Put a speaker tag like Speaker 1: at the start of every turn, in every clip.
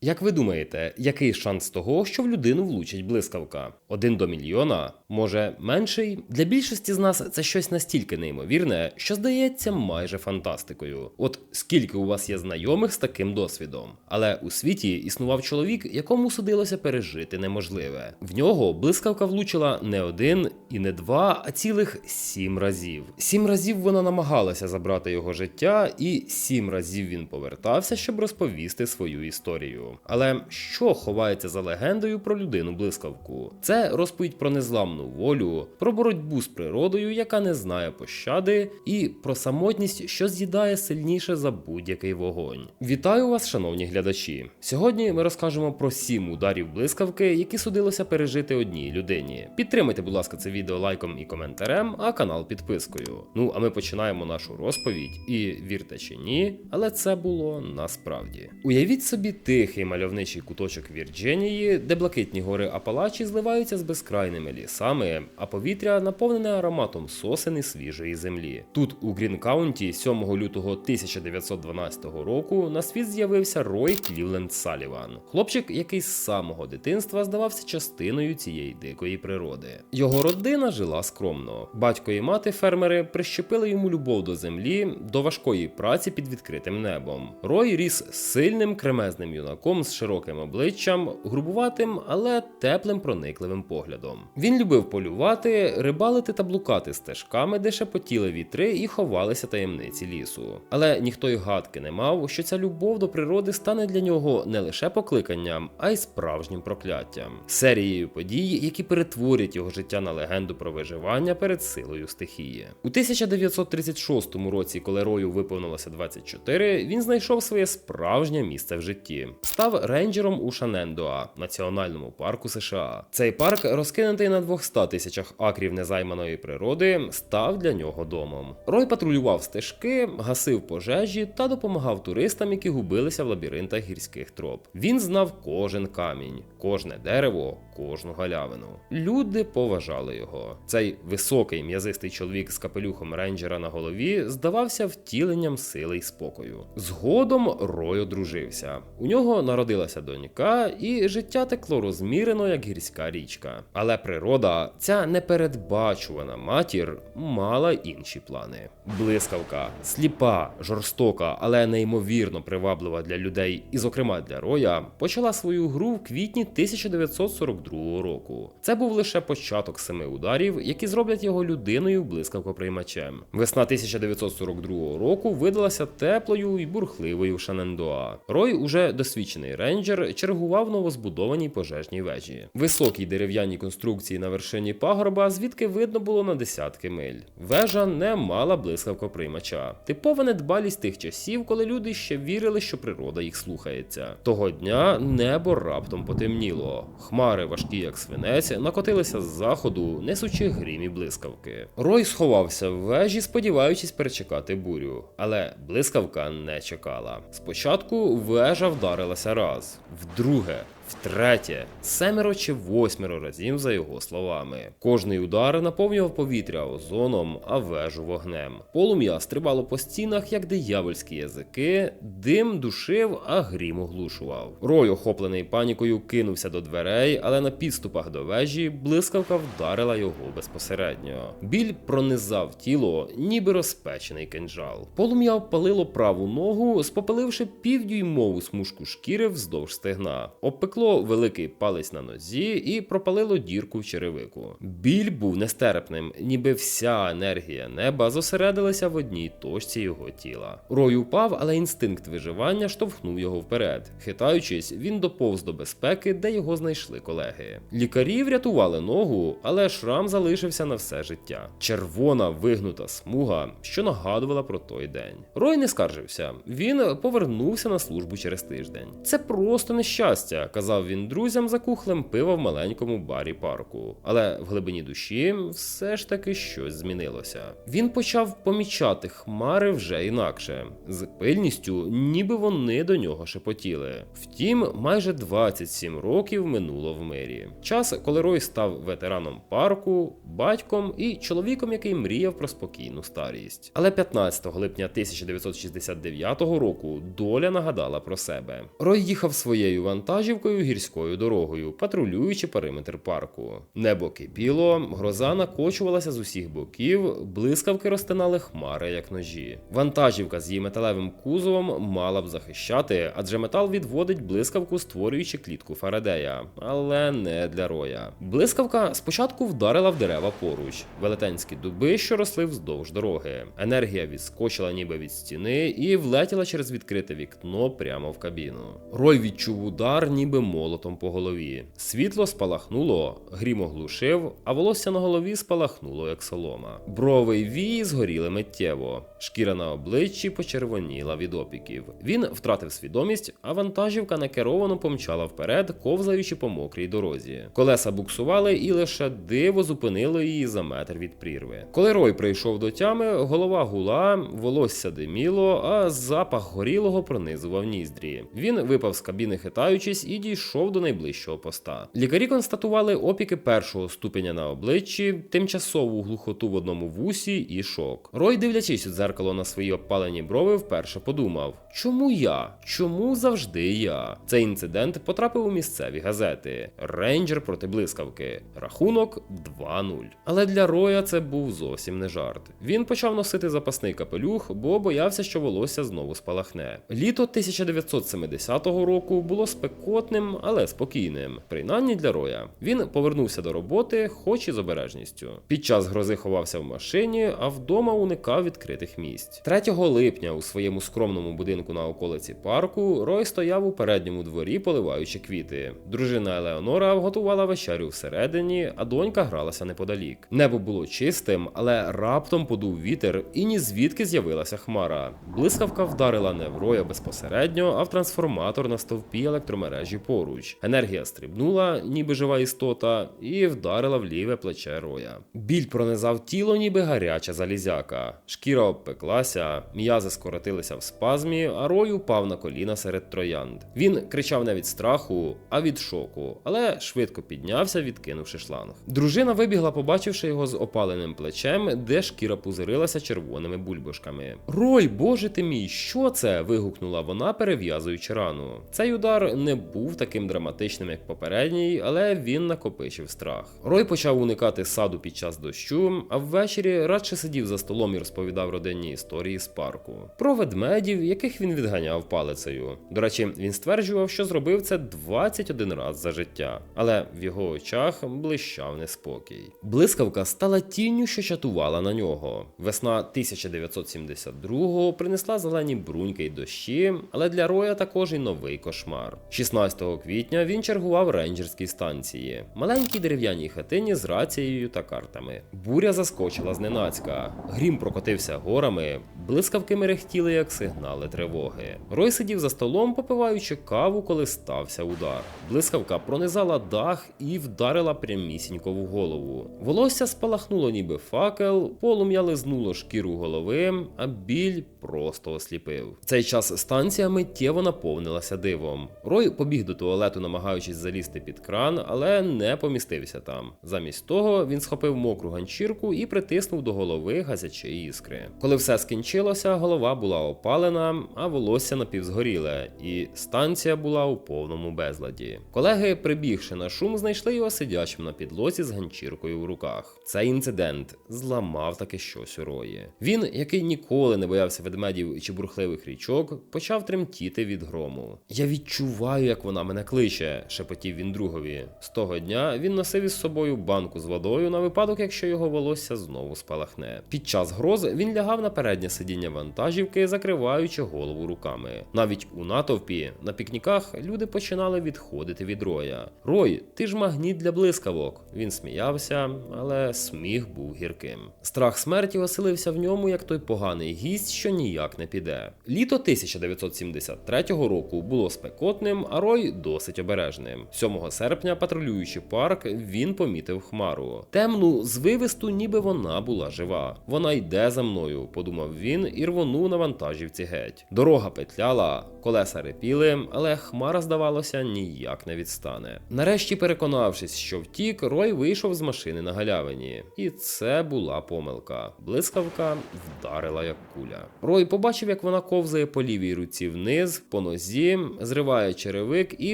Speaker 1: Як ви думаєте, який шанс того, що в людину влучить блискавка? Один до мільйона? Може менший? Для більшості з нас це щось настільки неймовірне, що здається майже фантастикою. От скільки у вас є знайомих з таким досвідом? Але у світі існував чоловік, якому судилося пережити неможливе. В нього блискавка влучила не один і не два, а цілих сім разів. Сім разів вона намагалася забрати його життя, і сім разів він повертався, щоб розповісти свою історію. Але що ховається за легендою про людину блискавку? Це розповідь про незламну волю, про боротьбу з природою, яка не знає пощади, і про самотність, що з'їдає сильніше за будь-який вогонь. Вітаю вас, шановні глядачі! Сьогодні ми розкажемо про сім ударів блискавки, які судилося пережити одній людині. Підтримайте, будь ласка, це відео лайком і коментарем, а канал підпискою. Ну а ми починаємо нашу розповідь. І вірте чи ні, але це було насправді. Уявіть собі тихий мальовничий куточок Вірджинії, де блакитні гори Апалачі зливаються з безкрайними лісами, а повітря наповнене ароматом сосен і свіжої землі. Тут, у Грін-Каунті, 7 лютого 1912 року, на світ з'явився Рой Клівленд Саліван, хлопчик, який з самого дитинства здавався частиною цієї дикої природи. Його родина жила скромно. Батько і мати фермери прищепили йому любов до землі, до важкої праці під відкритим небом. Рой ріс сильним кремезним юнаком з широким обличчям, грубуватим, але теплим проникливим поглядом. Він любив полювати, рибалити та блукати стежками, де шепотіли вітри і ховалися таємниці лісу. Але ніхто й гадки не мав, що ця любов до природи стане для нього не лише покликанням, а й справжнім прокляттям, серією подій, які перетворять його життя на легенду про виживання перед силою стихії. У 1936 році, коли Рою виповнилося 24, він знайшов своє справжнє місце в житті. Став рейнджером у Шанендоа, національному парку США. Цей парк, розкинутий на 200 тисячах акрів незайманої природи, став для нього домом. Рой патрулював стежки, гасив пожежі та допомагав туристам, які губилися в лабіринтах гірських троп. Він знав кожен камінь, кожне дерево, кожну галявину. Люди поважали його. Цей високий м'язистий чоловік з капелюхом рейнджера на голові здавався втіленням сили й спокою. Згодом Рой одружився. У нього народилася донька, і життя текло розмірено, як гірська річка. Але природа, ця непередбачувана матір, мала інші плани. Блискавка, сліпа, жорстока, але неймовірно приваблива для людей, і, зокрема для Роя, почала свою гру в квітні 1942 року. Це був лише початок семи ударів, які зроблять його людиною блискавкоприймачем. Весна 1942 року видалася теплою і бурхливою в Шанендоа. Рой, уже досвідчений рейнджер, чергував новозбудованій пожежній вежі. Високій дерев'яній конструкції на вершині пагорба, звідки видно було на десятки миль. Вежа не мала блискавкоприймача. Типова недбалість тих часів, коли люди ще вірили, що природа їх слухається. Того дня небо раптом потемніло. Хмари, важкі як свинець, накотилися з заходу, несучи грім і блискавки. Рой сховався в вежі, сподіваючись перечекати бурю. Але блискавка не чекала. Спочатку вежа вдарилася раз, вдруге. Втретє, семеро чи восьмеро разів за його словами. Кожний удар наповнював повітря озоном, а вежу вогнем. Полум'я стрибало по стінах, як диявольські язики, дим душив, а грім оглушував. Рой, охоплений панікою, кинувся до дверей, але на підступах до вежі блискавка вдарила його безпосередньо. Біль пронизав тіло, ніби розпечений кинджал. Полум'я впалило праву ногу, спопиливши півдюймову смужку шкіри вздовж стегна. Обпекло великий палець на нозі і пропалило дірку в черевику. Біль був нестерпним, ніби вся енергія неба зосередилася в одній точці його тіла. Рой упав, але інстинкт виживання штовхнув його вперед. Хитаючись, він доповз до безпеки, де його знайшли колеги. Лікарі врятували ногу, але шрам залишився на все життя. Червона вигнута смуга, що нагадувала про той день. Рой не скаржився. Він повернувся на службу через тиждень. Це просто нещастя, казав сказав він друзям за кухлем пива в маленькому барі парку. Але в глибині душі все ж таки щось змінилося. Він почав помічати хмари вже інакше, з пильністю, ніби вони до нього шепотіли. Втім, майже 27 років минуло в мирі. Час, коли Рой став ветераном парку, батьком і чоловіком, який мріяв про спокійну старість. Але 15 липня 1969 року доля нагадала про себе. Рой їхав своєю вантажівкою гірською дорогою, патрулюючи периметр парку. Небо кипіло, гроза накочувалася з усіх боків, блискавки розтинали хмари, як ножі. Вантажівка з її металевим кузовом мала б захищати, адже метал відводить блискавку, створюючи клітку Фарадея, але не для роя. Блискавка спочатку вдарила в дерева поруч, велетенські дуби, що росли вздовж дороги. Енергія відскочила ніби від стіни і влетіла через відкрите вікно прямо в кабіну. Рой відчув удар, ніби молотом по голові. Світло спалахнуло, грім оглушив, а волосся на голові спалахнуло, як солома. Брови й вії згоріли миттєво. Шкіра на обличчі почервоніла від опіків. Він втратив свідомість, а вантажівка накеровано помчала вперед, ковзаючи по мокрій дорозі. Колеса буксували, і лише диво зупинило її за метр від прірви. Коли Рой прийшов до тями, голова гула, волосся диміло, а запах горілого пронизував ніздрі. Він випав з кабіни, хитаючись, і дійшов до найближчого поста. Лікарі констатували опіки першого ступеня на обличчі, тимчасову глухоту в одному вусі і шок. Рой, дивлячись у дзеркало на свої обпалені брови, вперше подумав: чому я? Чому завжди я? Цей інцидент потрапив у місцеві газети. Рейнджер проти блискавки. Рахунок 2-0. Але для Роя це був зовсім не жарт. Він почав носити запасний капелюх, бо боявся, що волосся знову спалахне. Літо 1970 року було спекотним, але спокійним. Принаймні для Роя. Він повернувся до роботи, хоч і з обережністю. Під час грози ховався в машині, а вдома уникав відкритих місць. 3 липня у своєму скромному будинку на околиці парку Рой стояв у передньому дворі, поливаючи квіти. Дружина Елеонора готувала вечерю всередині, а донька гралася неподалік. Небо було чистим, але раптом подув вітер, і ні звідки з'явилася хмара. Блискавка вдарила не в Роя безпосередньо, а в трансформатор на стовпі електромережі поруч. Енергія стрибнула, ніби жива істота, і вдарила в ліве плече Роя. Біль пронизав тіло, ніби гаряча залізяка. Шкіра обпеклася, м'язи скоротилися в спазмі, а Рой упав на коліна серед троянд. Він кричав не від страху, а від шоку, але швидко піднявся, відкинувши шланг. Дружина вибігла, побачивши його з опаленим плечем, де шкіра пузирилася червоними бульбашками. Рой, боже ти мій, що це? вигукнула вона, перев'язуючи рану. Цей удар не був таким драматичним, як попередній, але він накопичив страх. Рой почав уникати саду під час дощу, а ввечері радше сидів за столом і розповідав родинні історії з парку. Про ведмедів, яких він відганяв палицею. До речі, він стверджував, що зробив це 21 раз за життя, але в його очах блищав неспокій. Блискавка стала тінню, що чатувала на нього. Весна 1972-го принесла зелені бруньки й дощі, але для Роя також і новий кошмар. 16 квітня він чергував рейнджерській станції, маленькій дерев'яній хатині з рацією та картами. Буря заскочила зненацька, грім прокотився горами, блискавки мерехтіли, як сигнали тривоги. Рой сидів за столом, попиваючи каву, коли стався удар. Блискавка пронизала дах і вдарила прямісінько в голову. Волосся спалахнуло, ніби факел, полум'я лизнуло шкіру голови, а біль просто осліпив. В цей час станція миттєво наповнилася дивом. Рой побіг до туалету, намагаючись залізти під кран, але не помістився там. Замість того він схопив мокру ганчірку і притиснув до голови газячі іскри. Коли все скінчилося, голова була опалена, а волосся напівзгоріле, і станція була у повному безладі. Колеги, прибігши на шум, знайшли його сидячим на підлозі з ганчіркою в руках. Цей інцидент зламав таки щось у рої. Він, який ніколи не боявся ведмедів чи бурхливих річок, почав тремтіти від грому. Я відчуваю, як вона мене кличе, шепотів він другові. З того дня він носив із собою банку з водою на випадок, якщо його волосся знову спалахне. Під час гроз він лягав на переднє сидіння вантажівки, закриваючи голову руками. Навіть у натовпі на пікніках люди починали відходити від роя. Рой, ти ж магніт для блискавок. Він сміявся, але сміх був гірким. Страх смерті оселився в ньому, як той поганий гість, що ніяк не піде. Літо 1973 року було спекотним, а Рой досить обережним. 7 серпня, патрулюючи парк, він помітив хмару. Темну, звивисту, ніби вона була жива. Вона йде за мною, подумав він і рвонув на вантажівці геть. Дорога петляла, колеса репіли, але хмара, здавалося, ніяк не відстане. Нарешті, переконавшись, що втік, Рой вийшов з машини на галявині. І це була помилка. Блискавка вдарила як куля. Рой побачив, як вона ковзає по лівій руці вниз, по нозі, зриває черевик і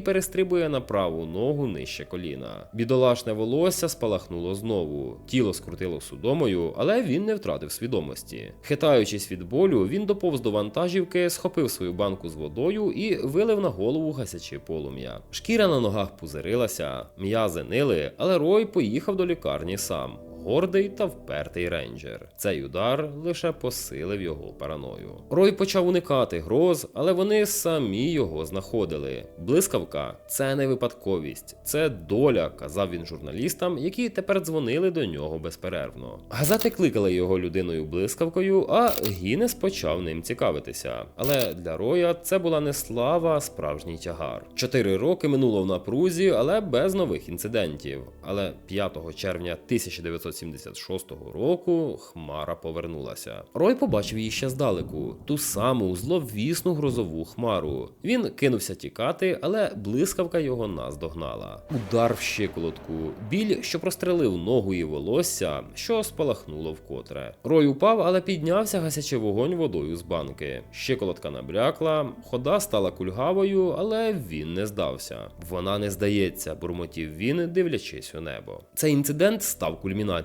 Speaker 1: перестрибує на праву ногу нижче коліна. Бідолашне волосся спалахнуло знову. Тіло скрутило судомою, але він не втратив свідомості. Хитаючись від болю, він доповз до вантажівки, схопив свою банку з водою і вилив на голову гасячи полум'я. Шкіра на ногах пузирилася, м'язи нили, але Рой поїхав до лікарні сам. Гордий та впертий рейнджер. Цей удар лише посилив його параною. Рой почав уникати гроз, але вони самі його знаходили. Блискавка це не випадковість, це доля, казав він журналістам, які тепер дзвонили до нього безперервно. Газети кликали його людиною блискавкою, а Гінес почав ним цікавитися. Але для Роя це була не слава, а справжній тягар. Чотири роки минуло в напрузі, але без нових інцидентів. Але 5 червня 1976 року Хмара повернулася. Рой побачив її ще здалеку, ту саму зловісну грозову хмару. Він кинувся тікати, але блискавка його наздогнала. Удар в щиколотку, біль, що прострелив ногу і волосся, що спалахнуло вкотре. Рой упав, але піднявся, гасячи вогонь водою з банки. Щиколотка набрякла, хода стала кульгавою, але він не здався. Вона не здається, бурмотів він, дивлячись у небо. Цей інцидент став кульмінацією.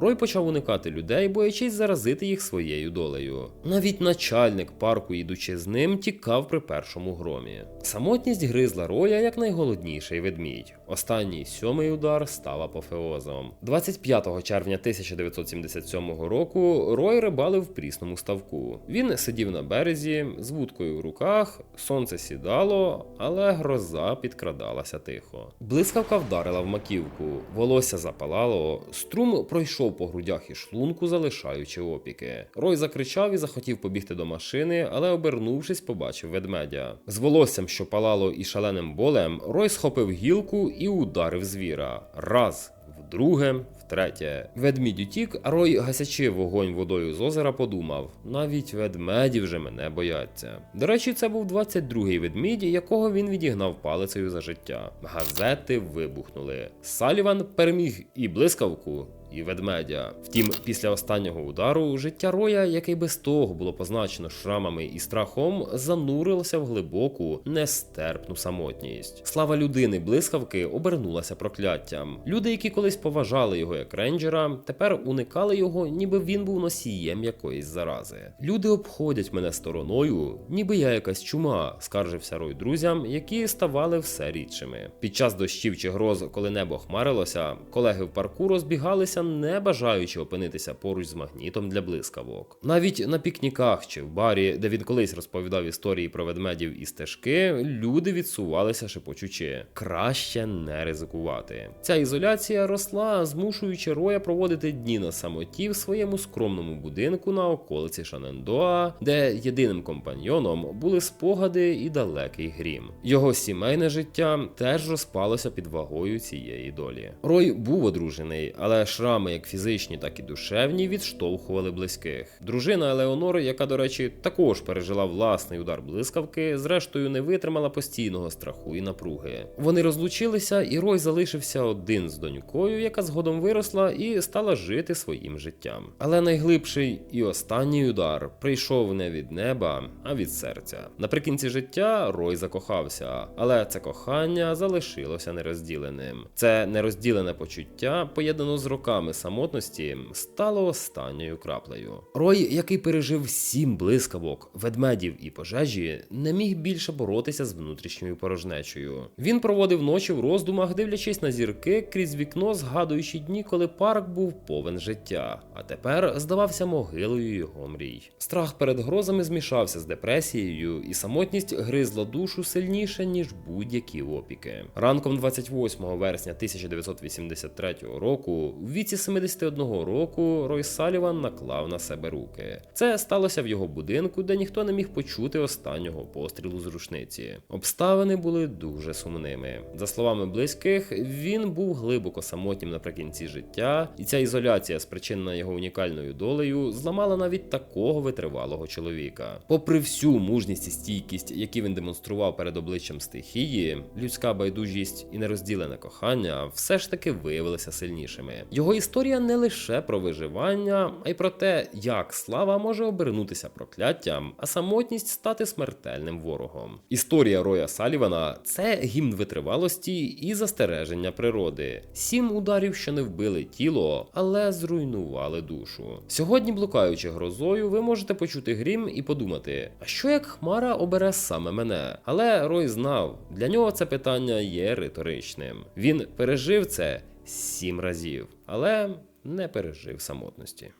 Speaker 1: Рой почав уникати людей, боячись заразити їх своєю долею. Навіть начальник парку, ідучи з ним, тікав при першому громі. Самотність гризла Роя як найголодніший ведмідь. Останній сьомий удар став апофеозом. 25 червня 1977 року Рой рибалив в прісному ставку. Він сидів на березі з вудкою в руках, сонце сідало, але гроза підкрадалася тихо. Блискавка вдарила в маківку, волосся запалало, струм пройшов по грудях і шлунку, залишаючи опіки. Рой закричав і захотів побігти до машини, але обернувшись, побачив ведмедя. З волоссям, що палало і шаленим болем, Рой схопив гілку і ударив звіра. Раз, вдруге, втретє. Ведмідь утік, а Рой, гасячи вогонь водою з озера, подумав: навіть ведмеді вже мене бояться. До речі, це був 22-й ведмідь, якого він відігнав палицею за життя. Газети вибухнули. Саліван переміг і блискавку. І ведмедя. Втім, після останнього удару життя Роя, яке без того було позначено шрамами і страхом, занурилося в глибоку, нестерпну самотність. Слава людини блискавки обернулася прокляттям. Люди, які колись поважали його як рейнджера, тепер уникали його, ніби він був носієм якоїсь зарази. Люди обходять мене стороною, ніби я якась чума, скаржився Рой друзям, які ставали все рідшими. Під час дощів чи гроз, коли небо хмарилося, колеги в парку розбігалися не бажаючи опинитися поруч з магнітом для блискавок. Навіть на пікніках чи в барі, де він колись розповідав історії про ведмедів і стежки, люди відсувалися шепочучи. Краще не ризикувати. Ця ізоляція росла, змушуючи Роя проводити дні на самоті в своєму скромному будинку на околиці Шанендоа, де єдиним компаньйоном були спогади і далекий грім. Його сімейне життя теж розпалося під вагою цієї долі. Рой був одружений, але шрам шрами, як фізичні, так і душевні, відштовхували близьких. Дружина Елеонори, яка, до речі, також пережила власний удар блискавки, зрештою не витримала постійного страху і напруги. Вони розлучилися, і Рой залишився один з донькою, яка згодом виросла і стала жити своїм життям. Але найглибший і останній удар прийшов не від неба, а від серця. Наприкінці життя Рой закохався, але це кохання залишилося нерозділеним. Це нерозділене почуття поєднано з роками самотності стало останньою краплею. Рой, який пережив сім блискавок, ведмедів і пожежі, не міг більше боротися з внутрішньою порожнечою. Він проводив ночі в роздумах, дивлячись на зірки крізь вікно, згадуючи дні, коли парк був повен життя, а тепер здавався могилою його мрій. Страх перед грозами змішався з депресією, і самотність гризла душу сильніше ніж будь-які опіки. Ранком 28 вересня 1983 року в віці віці 71 року Рой Саліван наклав на себе руки. Це сталося в його будинку, де ніхто не міг почути останнього пострілу з рушниці. Обставини були дуже сумними. За словами близьких, він був глибоко самотнім наприкінці життя, і ця ізоляція, спричинена його унікальною долею, зламала навіть такого витривалого чоловіка. Попри всю мужність і стійкість, які він демонстрував перед обличчям стихії, людська байдужість і нерозділене кохання все ж таки виявилися сильнішими. Його історія не лише про виживання, а й про те, як слава може обернутися прокляттям, а самотність стати смертельним ворогом. Історія Роя Салівана це гімн витривалості і застереження природи. Сім ударів, що не вбили тіло, але зруйнували душу. Сьогодні, блукаючи грозою, ви можете почути грім і подумати: а що як Хмара обере саме мене? Але Рой знав, для нього це питання є риторичним. Він пережив це сім разів, але не пережив самотності.